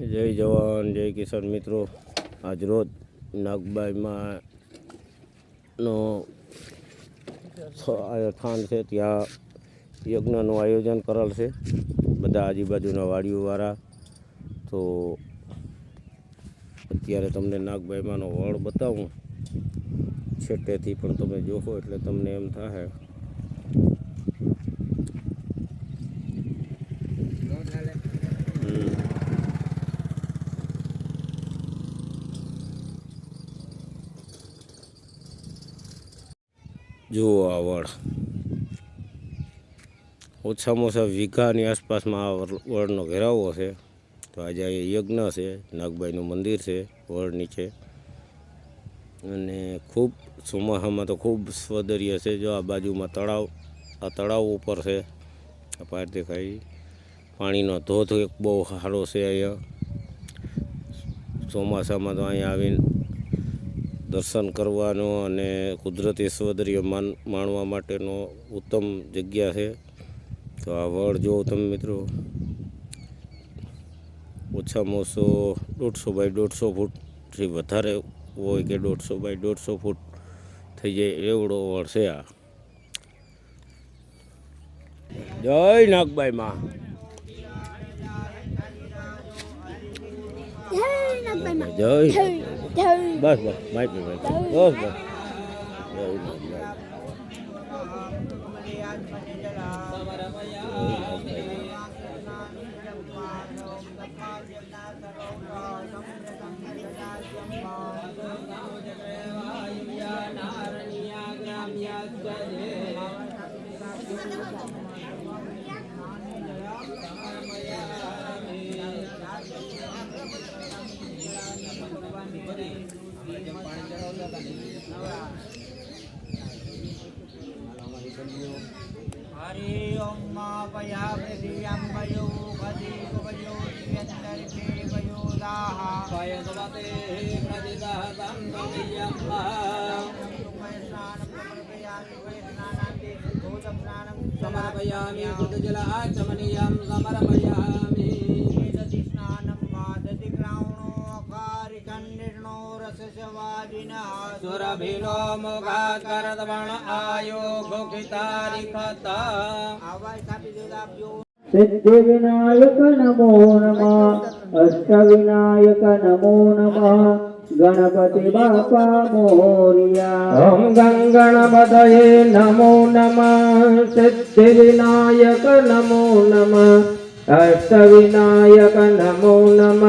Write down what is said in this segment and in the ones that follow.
જય જવાન, જય કિસાન મિત્રો. આજરોજ નાગબાઈમાં નો સ્થાન છે, ત્યાં યજ્ઞનું આયોજન કરેલ છે. બધા આજુબાજુના વાડીઓવાળા. તો અત્યારે તમને નાગબાઈમાંનો વળ બતાવું. છેટેથી પણ તમે જોશો એટલે તમને એમ થાય જુઓ આ વડ ઓછામાં ઓછા વીઘાની આસપાસમાં આ વડનો ઘેરાવો છે. તો આજે અહીંયા યજ્ઞ છે નાગબાઈનું મંદિર છે વડ નીચે. અને ખૂબ ચોમાસામાં તો ખૂબ સ્વદર્ય છે. જો આ બાજુમાં તળાવ આ તળાવ ઉપર છે. આ પાર દેખાય. પાણીનો ધોધ એક બહુ સારો છે અહીંયા. ચોમાસામાં તો અહીંયા આવીને દર્શન કરવાનો અને કુદરતી સૌંદર્ય માન, માણવા માટેનો ઉત્તમ જગ્યા છે. તો આ વડ જુઓ તમે મિત્રો. ઓછામાં ઓછો દોઢસો બાય દોઢસો ફૂટથી વધારે હોય કે દોઢસો બાય દોઢસો ફૂટ થઈ જાય એવડો વડ છે આ. જય નાગબાઈ માં. Trời ơi. Bớt bớt, mấy bớt bớt. Thank you. Hari ओम मा पया पृथिव्यां पयो पदि पयो यत्तर्पे पयो दाः पयदवते तं पयं समर्पयामि कृतजलाचमनीयं समर्पयामि सुरभिलो मुखात् करदवण आयो घोषितारिखत आवाज स्थापित योदाभ्यो सिद्धिविनायक नमो नमः अष्टविनायक नमो नमः गणपति बापा मोरिया ॐ गङ्गणपतये नमो नमः सिद्धिविनायक नमो नमः અષ્ટવિનાયક નમો નમ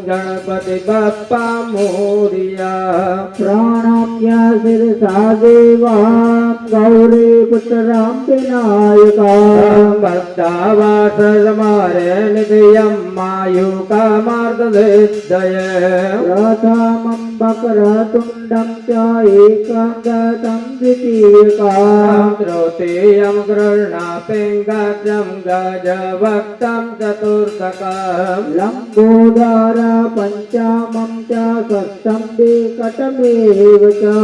ગણપતિ બાપ્પા મોરિયા પ્રાણાખ્યા શિરસા દેવા ગૌરી પુત્રામ વિનાયકા બધા વાસ મારે નિધયમ प्रथमं वक्रतुण्डं च एकं द्वितीयका तृतीयं गृह्णापिङ्गजं गजभक्तं चतुर्थकम् लम्बोदर पञ्चमं च षष्ठं विकटमेव च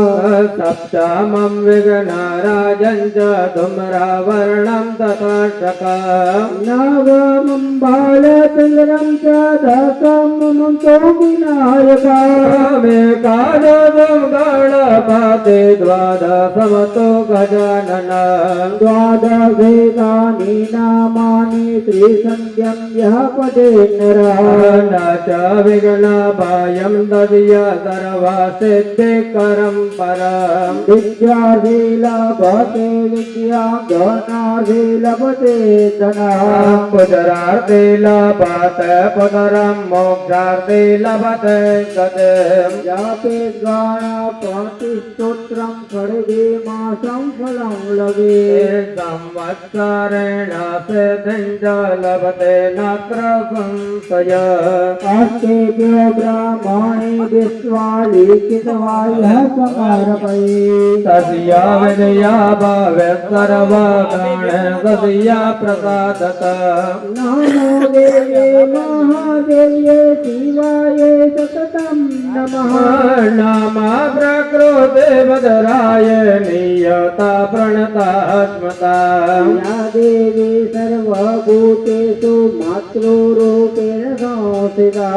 सप्तमं विघ्नराजं च धूम्रवर्णं ततोषकम् नवमं बालचन्द्रं च दशमं तो विनायका मेकादशं गणपते द्वादशमतो गजाननम् द्वादशेतानि नामानि त्रिसन्ध्यं यः पदे नरः न च विघ्नभयं ददय सर्वसिद्धिकरं परम् विद्याशीलभते विद्या ज्ञानाशीलभते धनः पुजरार्थे लभते पुनरं मोक्षार्थे लभते गतिम् यापे गाणपतिस्तोत्रं खड्गे मासं फलं लवे संवत्सरेण सिद्धिं च लभते नत्र संशय अस्तेभ्यो ब्राह्मणे विश्वा लिखितवायः समर्पये। तस्य विजया भवे सर्वगण तस्य प्रसादत। नमो देवे महादेव्ये शिवाय सततं नमः नामा प्रकृदेवदराय नियता प्रणता स्मता या देवी सर्वभूतेषु मातृरूपेण संस्थिता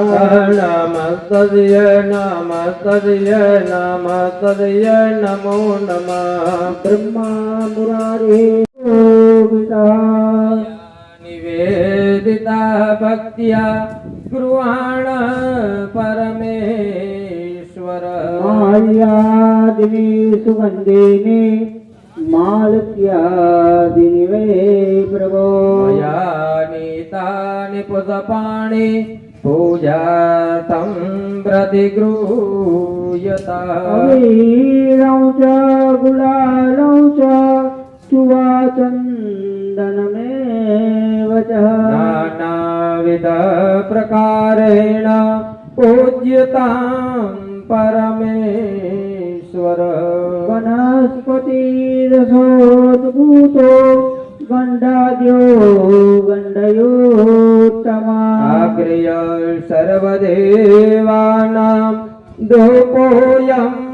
नमस्तय नमस्तय नमस्तय नमो नमः ब्रह्मा मुरारे पिता निवेदिता भक्त्या कुर्वाण माल्यादिनी सुगन्धिनी सुबन्दिनी मालक्या प्रभो। प्रवाया नितानि पुषपाणि पूजातं तं च गुलालौ च सुवाचन्दनमे ચુવાચંદનમેવ ચ નાનાવિધ પ્રકારેણ પૂજ્યતાં પરમેશ્વર વનસ્પતિરસોદ્ભૂતો ગંડાદ્યો ગંડયોત્તમા આગ્ર્ય સર્વદેવાનાં ધૂપોऽयं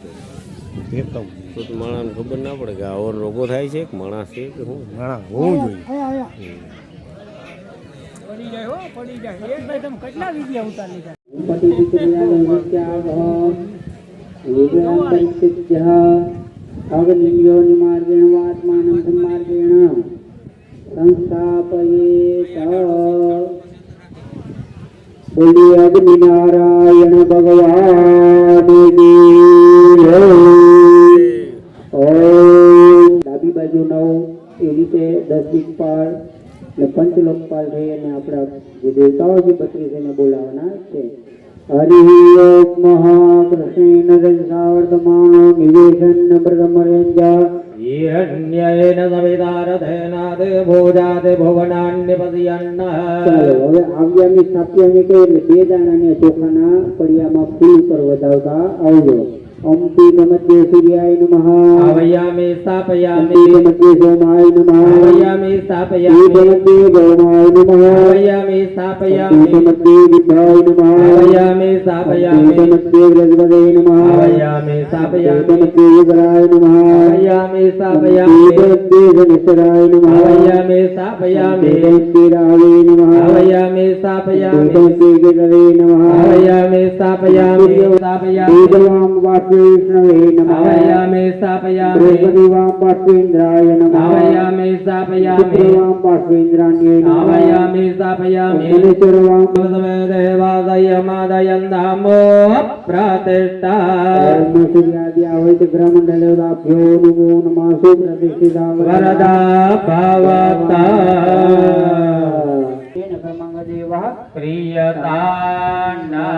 જોઈએ તો તો માણસને ખબર ના પડે કે આવો રોગો થાય છે કે માણસ છે કે શું માણસ હોવું જોઈએ. પડી જાય હો પડી જાય એક ભાઈ તમે કેટલા વિડિયા ઉતાર લીધા અગ્નિયો નિમાર્ગેણ વાત્માનં સંમાર્ગેણ સંસ્થાપયેત બોલી અગ્નિ નારાયણ હરિ ઓમ મહાકૃષ્ણેન રજસાવર્તમાનો નિવેશન પ્રથમર્યંજા યજ્ઞેન સવિતારથેનાદ ભોજાત ભુવનાન્યપદયન્ન ચાલો હવે આવ્યામી સ્થાપ્યામી કહે એટલે બે દાણાને ચોખાના પડિયામાં ફૂલ પર વધાવતા આવજો ओम पीतमध्ये सूर्याय नमः। आवयामे स्थापयामे। पीतमध्ये सोमाय नमः। आवयामे स्थापयामे। पीतमध्ये गौमाय नमः। आवयामे स्थापयामे। पीतमध्ये विद्याय नमः। आवयामे स्थापयामे। पीतमध्ये वृजवदे नमः। आवयामे स्थापयामे। पीतमध्ये युगराय नमः। आवयामे स्थापयामे। पीतमध्ये गणेशराय नमः। आवयामे स्थापयामे। पीतमध्ये रावे नमः। आवयामे स्थापयामे। पीतमध्ये गिरवे नमः। आवयामे स्थापयामे। स्थापयामे पीतवाम वाट वाग्वे विष्णवे नमः आवयामे स्थापयामि बृहस्पति वां पार्श्वेन्द्राय नमः आवयामे स्थापयामि शुक्र वां पार्श्वेन्द्राण्ये नमः आवयामे स्थापयामि शनिचर वां देवादयमादयन्दामो प्रतिष्ठा कर्मशिलादि आवैत ग्रहमण्डलदाभ्यो नमो नमः सुप्रतिष्ठिता वरदा भवता प्रियता न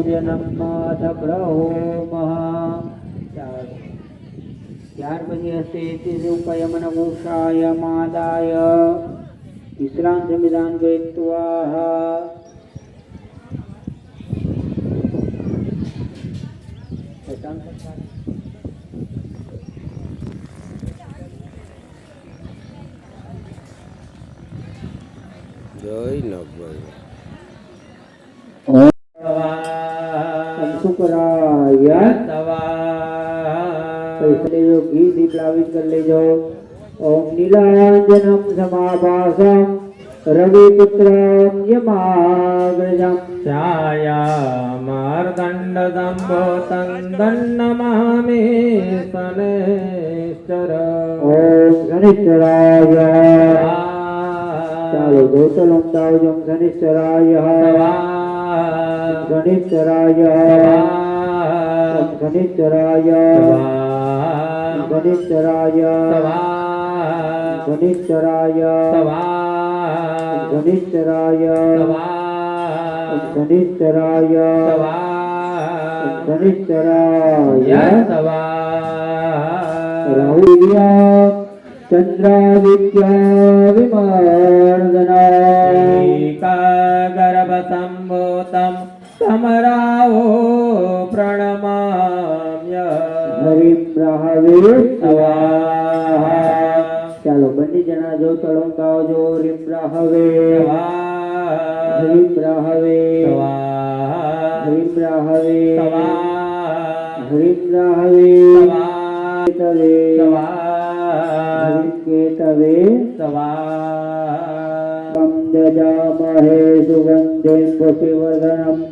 ઇતિ પૂજનમ અથ બ્રહ્મઃ ત્યાર પછી હસ્તે ઇતિ રૂપયમન ઘોષાય માદાય વિશ્રાંત સંવિધાન ગયત્વા જય નગભાઈ શુક્રાય પૈસા લેજો ઘી દીપ લાવી કરી લેજો ઓમ નીલાંજનમ સમાભાસમ રવિપુત્રમ યમાગ્રજમ છાયામાર્દંડદંભોતંદન્નમામિ શનેશ્ચર ઓમ શનિશ્ચરાય ચાલો ગોતલ અમદાવાદ ઓમ શનિશ્ચરાય गणितराय गणितराय गणितराय गणितराय गणितराय गणितराय गणितराय राहुल चन्द्रादित्याविमर्दनागर्भसम्भूतं समरावो प्रणमाम्य। હરિમ રાહવીર ચાલો બંને જણા જો તળંકાઓ જો હરિમ રાહવે હરિમ રાહવે હરિમ રાહવે હરિમ રાહવે તલે के तवे सवा यजामहे सुगन्धिं पुष्टिवर्धनम्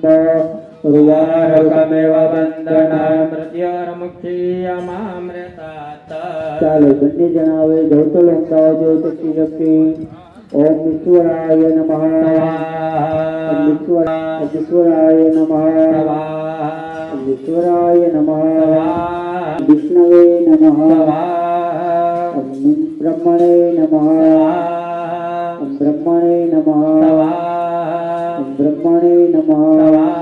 उर्वारुकमेव बन्धनामृत्योर्मुखीयमामृतात् ચાલો બંને જણાવે ધોતલ અંદાજો તકી વ્યક્તિ ઓમ ઈશ્વરાય નમઃ ઈશ્વરાય ઈશ્વરાય નમઃ ઈશ્વરાય નમઃ વિષ્ણવે નમઃ ब्रह्मणे नमः। ब्रह्मणे नमः। ब्रह्मणे नमः।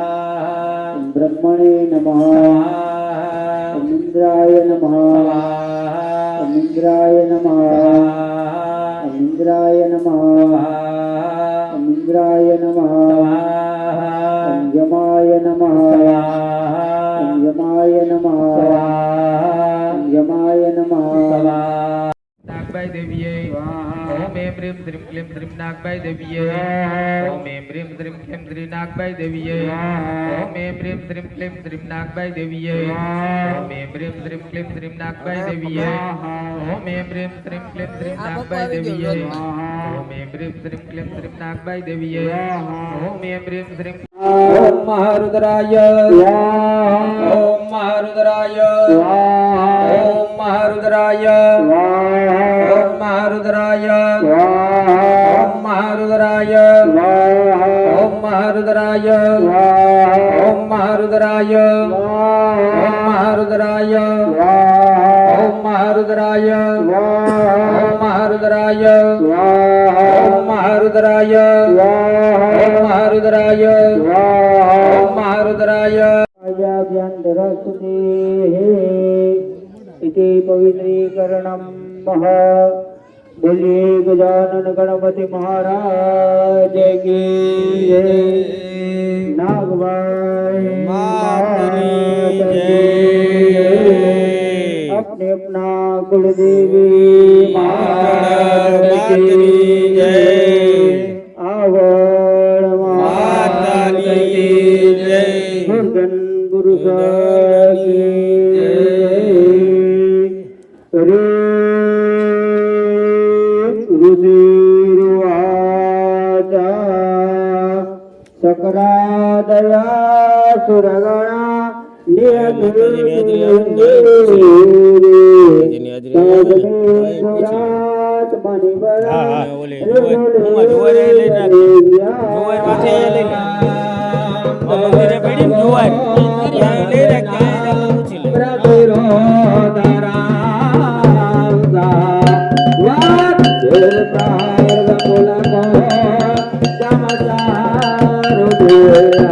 ब्रह्मणे नमः। इन्द्राय नमः। इन्द्राय नमः। इन्द्राय नमः। ક્લીમ દ્રીમ નાગબાઈ દેવીએ ઓમ એમ રીમ દ્રીમ ક્લીમ દ્રી નાગબાઈ દેવીએ ઓમ એમ રીમ દ્રીમ ક્લીમ દ્રીમ નાગબાઈ દેવીએ ઓમ એમ રીમ દ્રીમ ક્લીમ દ્રીમ નાગબાઈ દેવીએ ઓમ એમ રીમ દ્રીમ ક્લીમ દ્રીમ નાગબાઈ દેવીએ ઓમ એમ રીમ દ્રીમ ક્લીમ દ્રીમ નાગબાઈ દેવીએ ઓમ એમ રીમ દ્રીમ ઓમ મહારુદ્રાય ઓમ મહારુદ્રાય महारुद्राय ओम महारुद्राय ओम महारुद्राय ओम महारुद्राय ओम महारुद्राय ओम महारुद्राय ओम महारुद्राय ओम महारुद्राय सरस्वती इति पवित्रीकरणं महा બોલીએ ગજાનન ગણપતિ મહારાજ કી જય નાગભાઈ માતની જય. અપને અપના કુળદેવી માતા